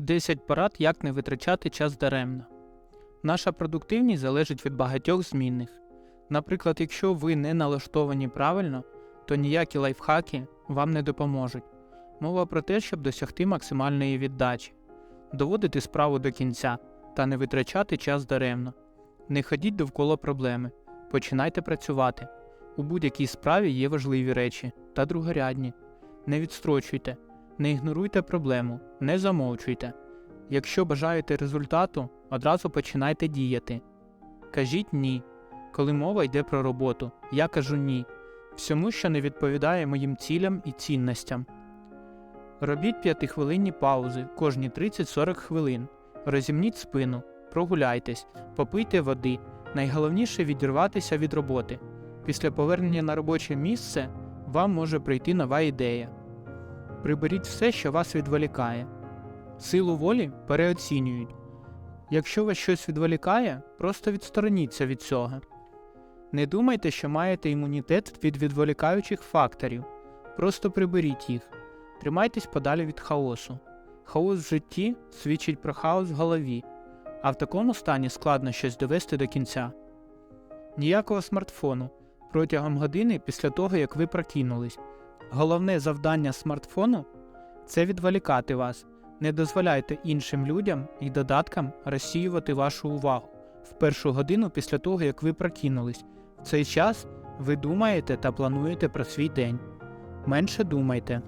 10 порад, як не витрачати час даремно. Наша продуктивність залежить від багатьох змінних. Наприклад, якщо ви не налаштовані правильно, то ніякі лайфхаки вам не допоможуть. Мова про те, щоб досягти максимальної віддачі, доводити справу до кінця та не витрачати час даремно. Не ходіть довкола проблеми, починайте працювати. У будь-якій справі є важливі речі та другорядні. Не відстрочуйте, не ігноруйте проблему, не замовчуйте. Якщо бажаєте результату, одразу починайте діяти. Кажіть ні. Коли мова йде про роботу, я кажу ні. Всьому, що не відповідає моїм цілям і цінностям. Робіть п'ятихвилинні паузи кожні 30-40 хвилин. Розімніть спину, прогуляйтесь, попийте води. Найголовніше відірватися від роботи. Після повернення на робоче місце вам може прийти нова ідея. Приберіть все, що вас відволікає. Силу волі переоцінюють. Якщо вас щось відволікає, просто відстороніться від цього. Не думайте, що маєте імунітет від відволікаючих факторів. Просто приберіть їх. Тримайтесь подалі від хаосу. Хаос в житті свідчить про хаос в голові, а в такому стані складно щось довести до кінця. Ніякого смартфону протягом години після того, як ви прокинулись. Головне завдання смартфону це відволікати вас. Не дозволяйте іншим людям і додаткам розсіювати вашу увагу в першу годину після того, як ви прокинулись. В цей час ви думаєте та плануєте про свій день. Менше думайте.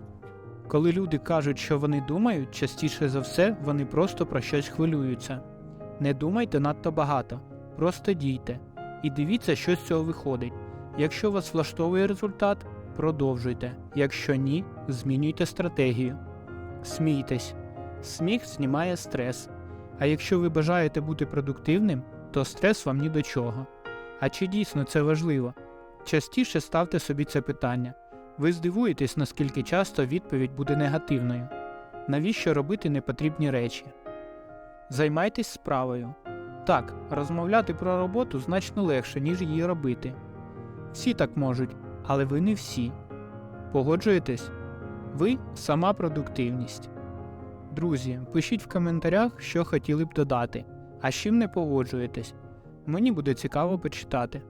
Коли люди кажуть, що вони думають, частіше за все вони просто про щось хвилюються. Не думайте надто багато, просто дійте і дивіться, що з цього виходить. Якщо вас влаштовує результат, продовжуйте. Якщо ні, змінюйте стратегію. Смійтесь. Сміх знімає стрес. А якщо ви бажаєте бути продуктивним, то стрес вам ні до чого. А чи дійсно це важливо? Частіше ставте собі це питання. Ви здивуєтесь, наскільки часто відповідь буде негативною. Навіщо робити непотрібні речі? Займайтесь справою. Так, розмовляти про роботу значно легше, ніж її робити. Всі так можуть, але ви не всі. Погоджуєтесь? Ви сама продуктивність. Друзі, пишіть в коментарях, що хотіли б додати, а з чим не погоджуєтесь. Мені буде цікаво почитати.